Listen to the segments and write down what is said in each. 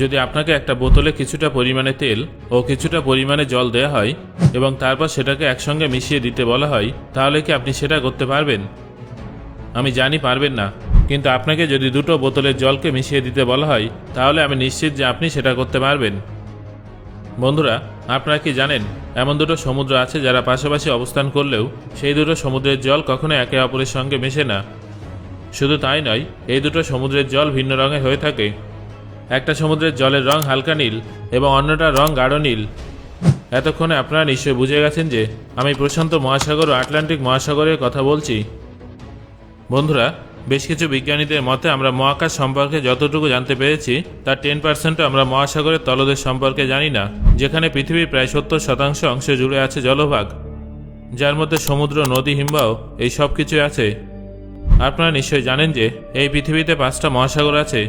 যদি আপনাকে একটা বোতলে কিছুটা পরিমাণে তেল ও কিছুটা পরিমাণে জল দেওয়া হয় এবং তারপর সেটাকে একসঙ্গে মিশিয়ে দিতে বলা হয়, তাহলে কি আপনি সেটা করতে পারবেন? আমি জানি পারবেন না, কিন্তু আপনাকে যদি দুটো বোতলের জলকে মিশিয়ে দিতে বলা হয়, তাহলে আমি নিশ্চিত যে আপনি সেটা করতে পারবেন। বন্ধুরা, আপনারা কি জানেন, এমন দুটো সমুদ্র আছে যারা পাশাপাশি অবস্থান করলেও সেই দুটো সমুদ্রের জল কখনো একে অপরের সঙ্গে মেশে না। শুধু তাই নয়, এই দুটো সমুদ্রের জল ভিন্ন রঙের হয়ে থাকে। একটা সমুদ্রের জলের রং হালকা নীল এবং অন্যটার রং গাঢ় নীল। এতক্ষণে আপনারা নিশ্চয়ই বুঝে গেছেন যে আমি প্রশান্ত মহাসাগর ও আটলান্টিক মহাসাগরের কথা বলছি। বন্ধুরা, বেশ কিছু বিজ্ঞানীদের মতে আমরা মহাকাশ সম্পর্কে যতটুকু জানতে পেরেছি, তার টেন পার্সেন্টও আমরা মহাসাগরের তলদেশ সম্পর্কে জানি না, যেখানে পৃথিবীর প্রায় সত্তর শতাংশ অংশে জুড়ে আছে জলভাগ, যার মধ্যে সমুদ্র, নদী, হিমবাহ এই সব কিছুই আছে। আপনারা নিশ্চয়ই জানেন যে এই পৃথিবীতে পাঁচটা মহাসাগর আছে।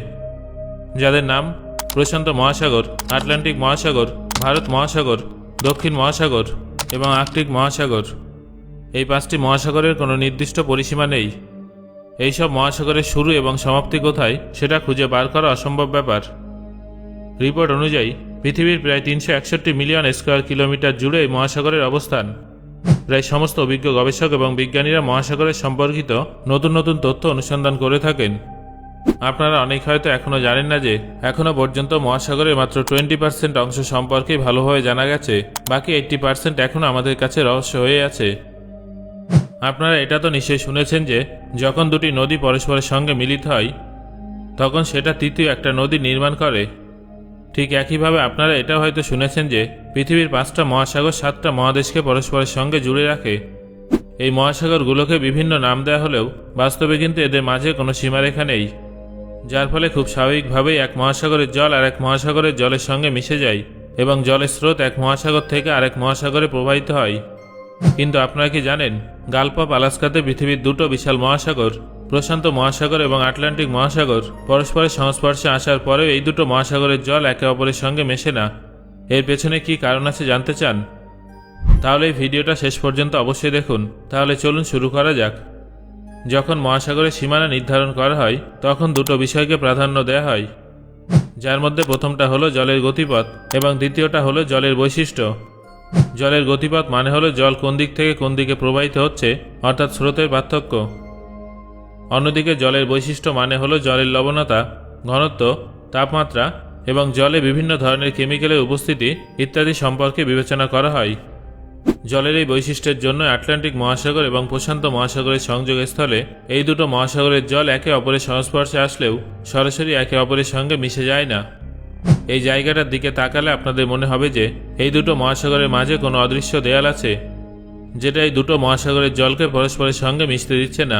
যাদের নাম প্রশান্ত মহাসাগর, আটলান্টিক মহাসাগর, ভারত মহাসাগর, দক্ষিণ মহাসাগর এবং আর্কটিক মহাসাগর। এই পাঁচটি মহাসাগরের কোনো নির্দিষ্ট পরিসীমা নেই। এইসব মহাসাগরের শুরু এবং সমাপ্তি কোথায় সেটা খুঁজে বার করা অসম্ভব ব্যাপার। রিপোর্ট অনুযায়ী, পৃথিবীর প্রায় তিনশো একষট্টি মিলিয়ন স্কোয়ার কিলোমিটার জুড়ে এই মহাসাগরের অবস্থান। প্রায় সমস্ত অভিজ্ঞ গবেষক এবং বিজ্ঞানীরা মহাসাগরের সম্পর্কিত নতুন নতুন তথ্য অনুসন্ধান করে থাকেন। আপনারা অনেক হয়তো এখনও জানেন না যে এখনও পর্যন্ত মহাসাগরের মাত্র টোয়েন্টি পার্সেন্ট অংশ সম্পর্কেই ভালোভাবে জানা গেছে। বাকি এইট্টি পার্সেন্ট এখনও আমাদের কাছে রহস্য হয়ে আছে। আপনারা এটা তো নিশ্চয়ই শুনেছেন যে, যখন দুটি নদী পরস্পরের সঙ্গে মিলিত হয়, তখন সেটা তৃতীয় একটা নদী নির্মাণ করে। ঠিক একইভাবে আপনারা এটা হয়তো শুনেছেন যে, পৃথিবীর পাঁচটা মহাসাগর সাতটা মহাদেশকে পরস্পরের সঙ্গে জুড়ে রাখে। এই মহাসাগরগুলোকে বিভিন্ন নাম দেওয়া হলেও বাস্তবে কিন্তু এদের মাঝে কোনো সীমারেখা নেই। যার ফলে খুব স্বাভাবিকভাবেই এক মহাসাগরের জল আর এক মহাসাগরের জলের সঙ্গে মিশে যায় এবং জলের স্রোত এক মহাসাগর থেকে আরেক মহাসাগরে প্রবাহিত হয়। কিন্তু আপনারা কি জানেন অফ আলাস্কাতে পৃথিবীর দুটো বিশাল মহাসাগর, প্রশান্ত মহাসাগর এবং আটলান্টিক মহাসাগর, পরস্পরের সংস্পর্শে আসার পরেও এই দুটো মহাসাগরের জল একে অপরের সঙ্গে মেশে না। এর পেছনে কি কারণ আছে জানতে চান? তাহলে এই ভিডিওটা শেষ পর্যন্ত অবশ্যই দেখুন। তাহলে চলুন শুরু করা যাক। যখন মহাসাগরের সীমানা নির্ধারণ করা হয়, তখন দুটো বিষয়কে প্রাধান্য দেওয়া হয়। যার মধ্যে প্রথমটা হলো জলের গতিপথ এবং দ্বিতীয়টা হলো জলের বৈশিষ্ট্য। জলের গতিপথ মানে হলো জল কোন দিক থেকে কোন দিকে প্রবাহিত হচ্ছে, অর্থাৎ স্রোতের পার্থক্য। অন্যদিকে জলের বৈশিষ্ট্য মানে হলো জলের লবণতা, ঘনত্ব, তাপমাত্রা এবং জলে বিভিন্ন ধরনের কেমিক্যালের উপস্থিতি ইত্যাদি সম্পর্কে বিবেচনা করা হয়। জলের এই বৈশিষ্ট্যের জন্য আটলান্টিক মহাসাগর এবং প্রশান্ত মহাসাগরের সংযোগস্থলে এই দুটো মহাসাগরের জল একে অপরের সংস্পর্শে আসলেও সরাসরি একে অপরের সঙ্গে মিশে যায় না। এই জায়গাটার দিকে তাকালে আপনাদের মনে হবে যে এই দুটো মহাসাগরের মাঝে কোনো অদৃশ্য দেয়াল আছে, যেটা এই দুটো মহাসাগরের জলকে পরস্পরের সঙ্গে মিশতে দিচ্ছে না।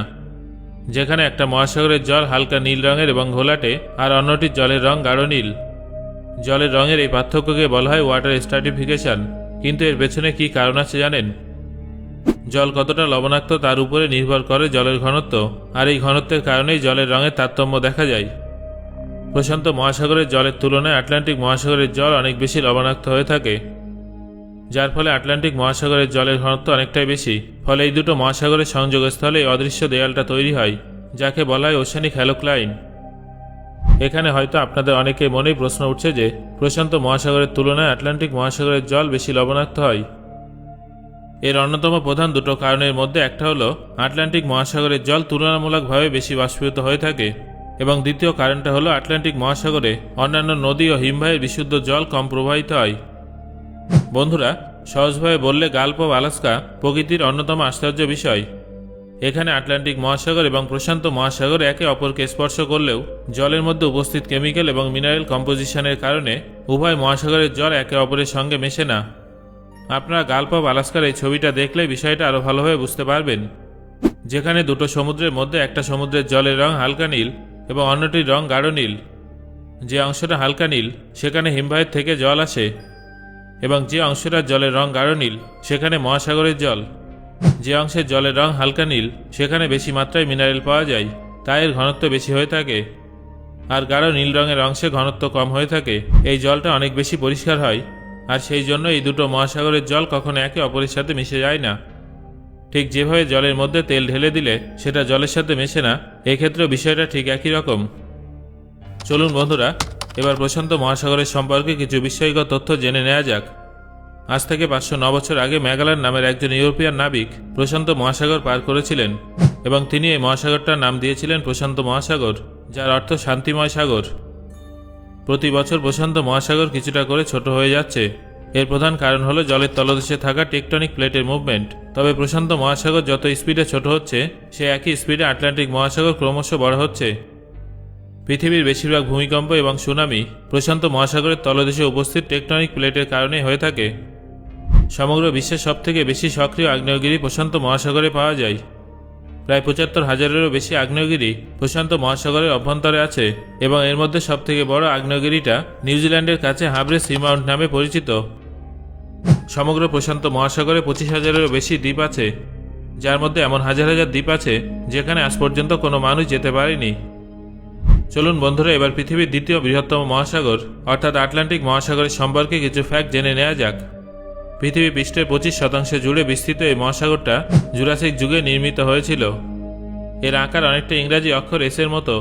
যেখানে একটা মহাসাগরের জল হালকা নীল রঙের এবং ঘোলাটে, আর অন্যটির জলের রং গাঢ় নীল। জলের রঙের এই পার্থক্যকে বলা হয় ওয়াটার স্ট্রাটিফিকেশন কিন্তু এর পেছনে কি কারণ আছে জানেন? জল কতটা লবণাক্ত তার উপরে নির্ভর করে জলের ঘনত্ব, আর এই ঘনত্বের কারণেই জলের রঙের তারতম্য দেখা যায়। প্রশান্ত মহাসাগরের জলের তুলনায় আটলান্টিক মহাসাগরের জল অনেক বেশি লবণাক্ত হয়ে থাকে, যার ফলে আটলান্টিক মহাসাগরের জলের ঘনত্ব অনেকটাই বেশি। ফলে এই দুটো মহাসাগরের সংযোগস্থলে অদৃশ্য দেয়ালটা তৈরি হয়, যাকে বলা হয় ওশানিক হ্যালোক্লাইন। এখানে হয়তো আপনাদের অনেকের মনেই প্রশ্ন উঠছে যে প্রশান্ত মহাসাগরের তুলনায় আটলান্টিক মহাসাগরের জল বেশি লবণাক্ত হয়। এর অন্যতম প্রধান দুটো কারণের মধ্যে একটা হলো, আটলান্টিক মহাসাগরের জল তুলনামূলকভাবে বেশি বাষ্পীভূত হয়ে থাকে এবং দ্বিতীয় কারণটা হলো, আটলান্টিক মহাসাগরে অন্যান্য নদী ও হিমবাহের বিশুদ্ধ জল কম প্রবাহিত হয়। বন্ধুরা, সহজভাবে বললে গাল্প আলাস্কা প্রকৃতির অন্যতম আশ্চর্য বিষয়। এখানে আটলান্টিক মহাসাগর এবং প্রশান্ত মহাসাগর একে অপরকে স্পর্শ করলেও জলের মধ্যে উপস্থিত কেমিক্যাল এবং মিনারেল কম্পোজিশনের কারণে উভয় মহাসাগরের জল একে অপরের সঙ্গে মেশে না। আপনারা গাল্প আলাস্কার এই ছবিটা দেখলে বিষয়টা আরও ভালোভাবে বুঝতে পারবেন। যেখানে দুটো সমুদ্রের মধ্যে একটা সমুদ্রের জলের রং হালকা নীল এবং অন্যটির রং গাঢ় নীল। যে অংশটা হালকা নীল, সেখানে হিমবাহের থেকে জল আসে এবং যে অংশটার জলের রং গাঢ় নীল, সেখানে মহাসাগরের জল। যে অংশের জলের রং হালকা নীল, সেখানে বেশি মাত্রায় মিনারেল পাওয়া যায়, তাই এর ঘনত্ব বেশি হয়ে থাকে। আর গাঢ় নীল রঙের অংশে ঘনত্ব কম হয়ে থাকে, এই জলটা অনেক বেশি পরিষ্কার হয়, আর সেই জন্য এই দুটো মহাসাগরের জল কখনো একে অপরের সাথে মিশে যায় না। ঠিক যেভাবে জলের মধ্যে তেল ঢেলে দিলে, সেটা জলের সাথে মেশে না, এক্ষেত্রেও বিষয়টা ঠিক একই রকম। চলুন বন্ধুরা, এবার প্রশান্ত মহাসাগরের সম্পর্কে কিছু বিস্ময়কর তথ্য জেনে নেওয়া যাক। আজ থেকে পাঁচশো ন বছর আগে ম্যাগালার নামের একজন ইউরোপিয়ান নাবিক প্রশান্ত মহাসাগর পার করেছিলেন, এবং তিনি এই মহাসাগরটার নাম দিয়েছিলেন প্রশান্ত মহাসাগর, যার অর্থ শান্তিময় সাগর। প্রতি বছর প্রশান্ত মহাসাগর কিছুটা করে ছোট হয়ে যাচ্ছে। এর প্রধান কারণ হলো জলের তলদেশে থাকা টেকটনিক প্লেটের মুভমেন্ট। তবে প্রশান্ত মহাসাগর যত স্পিডে ছোট হচ্ছে, সে একই স্পিডে আটলান্টিক মহাসাগর ক্রমশ বড় হচ্ছে। পৃথিবীর বেশিরভাগ ভূমিকম্প এবং সুনামি প্রশান্ত মহাসাগরের তলদেশে উপস্থিত টেকটনিক প্লেটের কারণে হয়ে থাকে। সমগ্র বিশ্বের সবথেকে বেশি সক্রিয় আগ্নেয়গিরি প্রশান্ত মহাসাগরে পাওয়া যায়। প্রায় পঁচাত্তর হাজারেরও বেশি আগ্নেয়গিরি প্রশান্ত মহাসাগরের অভ্যন্তরে আছে এবং এর মধ্যে সবথেকে বড় আগ্নেয়গিরিটা নিউজিল্যান্ডের কাছে হাবরে সি মাউন্ট নামে পরিচিত। সমগ্র প্রশান্ত মহাসাগরে পঁচিশ হাজারেরও বেশি দ্বীপ আছে, যার মধ্যে এমন হাজার হাজার দ্বীপ আছে যেখানে আজ পর্যন্ত কোনো মানুষ যেতে পারেনি। চলুন বন্ধুরা, এবার পৃথিবীর দ্বিতীয় বৃহত্তম মহাসাগর, অর্থাৎ আটলান্টিক মহাসাগরের সম্পর্কে কিছু ফ্যাক্ট জেনে নেওয়া যাক। পৃথিবী পৃষ্ঠের পঁচিশ শতাংশে জুড়ে বিস্তৃত এই মহাসাগরটা জুরাসিক যুগে নির্মিত হয়েছিল। এর আকার অনেকটা ইংরাজি অক্ষর এসের মতো।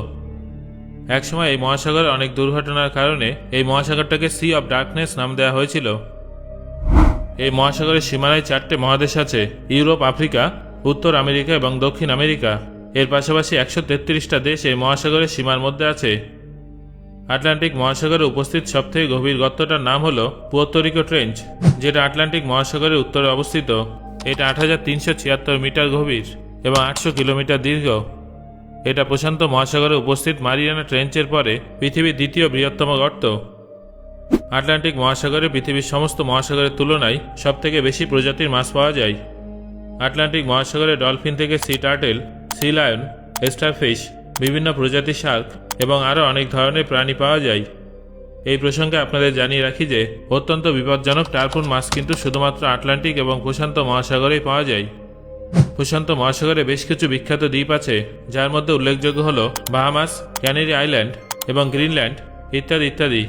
একসময় এই মহাসাগরে অনেক দুর্ঘটনার কারণে এই মহাসাগরটাকে সি অফ ডার্কনেস নাম দেওয়া হয়েছিল। এই মহাসাগরের সীমানায় চারটে মহাদেশ আছে, ইউরোপ, আফ্রিকা, উত্তর আমেরিকা এবং দক্ষিণ আমেরিকা। এর পাশাপাশি একশো তেত্রিশটা দেশ এই মহাসাগরের সীমার মধ্যে আছে। আটলান্টিক মহাসাগরে উপস্থিত সবথেকে গভীর গর্তটার নাম হলো পুয়ার্তরিকো ট্রেঞ্চ, যেটা আটলান্টিক মহাসাগরের উত্তরে অবস্থিত। এটা আট হাজার তিনশো ছিয়াত্তর মিটার গভীর এবং আটশো কিলোমিটার দীর্ঘ। এটা প্রশান্ত মহাসাগরে উপস্থিত মারিয়ানা ট্রেঞ্চের পরে পৃথিবীর দ্বিতীয় বৃহত্তম গর্ত। আটলান্টিক মহাসাগরে পৃথিবীর সমস্ত মহাসাগরের তুলনায় সবথেকে বেশি প্রজাতির মাছ পাওয়া যায়। আটলান্টিক মহাসাগরে ডলফিন থেকে sea turtle, sea lion, starfish, বিভিন্ন প্রজাতির শার্ক এবং আরও অনেক ধরনের প্রাণী পাওয়া যায়। এই প্রসঙ্গে আপনাদের জানিয়ে রাখি যে, অত্যন্ত বিপজ্জনক টার্পুন মাছ কিন্তু শুধুমাত্র আটলান্টিক এবং প্রশান্ত মহাসাগরেই পাওয়া যায়। প্রশান্ত মহাসাগরে বেশ কিছু বিখ্যাত দ্বীপ আছে, যার মধ্যে উল্লেখযোগ্য হল বাহামাস, ক্যানেরি আইল্যান্ড এবং গ্রিনল্যান্ড ইত্যাদি ইত্যাদি।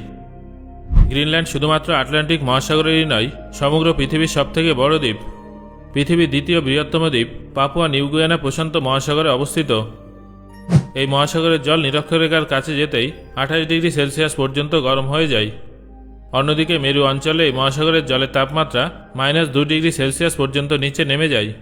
গ্রিনল্যান্ড শুধুমাত্র আটলান্টিক মহাসাগরেরই নয়, সমগ্র পৃথিবীর সবথেকে বড় দ্বীপ। পৃথিবীর দ্বিতীয় বৃহত্তম দ্বীপ পাপুয়া নিউগুয়ানা প্রশান্ত মহাসাগরে অবস্থিত। এই মহাসাগরের জল নিরক্ষরেখার কাছে যেতেই আঠাশ ডিগ্রি সেলসিয়াস পর্যন্ত গরম হয়ে যায়। অন্যদিকে মেরু অঞ্চলে এই মহাসাগরের জলের তাপমাত্রা মাইনাস দু ডিগ্রি সেলসিয়াস পর্যন্ত নিচে নেমে যায়।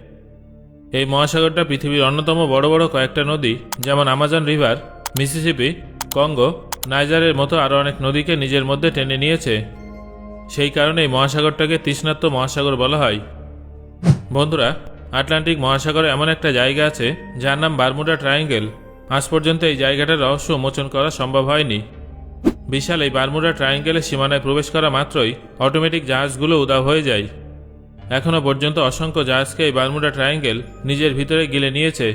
এই মহাসাগরটা পৃথিবীর অন্যতম বড় বড় কয়েকটা নদী, যেমন আমাজন রিভার, মিসিসিপি, কঙ্গো, নাইজারের মতো আরও অনেক নদীকে নিজের মধ্যে টেনে নিয়েছে। সেই কারণে এই মহাসাগরটাকে তৃষ্ণাত্ম মহাসাগর বলা হয়। বন্ধুরা, আটলান্টিক মহাসাগরে এমন একটা জায়গা আছে, যার নাম বারমুডা ট্রায়াঙ্গেল। আজ পর্যন্ত এই জায়গাটার রহস্য উন্মোচন করা সম্ভব হয়নি। বিশাল এই বারমুডা ট্রায়াঙ্গেলের সীমানায় প্রবেশ করা মাত্রই অটোমেটিক জাহাজগুলো উদাও হয়ে যায়। এখনও পর্যন্ত অসংখ্য জাহাজকে এই বারমুডা ট্রায়াঙ্গেল নিজের ভিতরে গিলে নিয়েছে।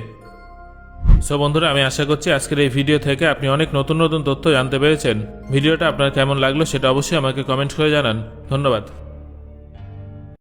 সো বন্ধুরা, আমি আশা করছি আজকের এই ভিডিও থেকে আপনি অনেক নতুন নতুন তথ্য জানতে পেরেছেন। ভিডিওটা আপনার কেমন লাগল সেটা অবশ্যই আমাকে কমেন্ট করে জানান। ধন্যবাদ।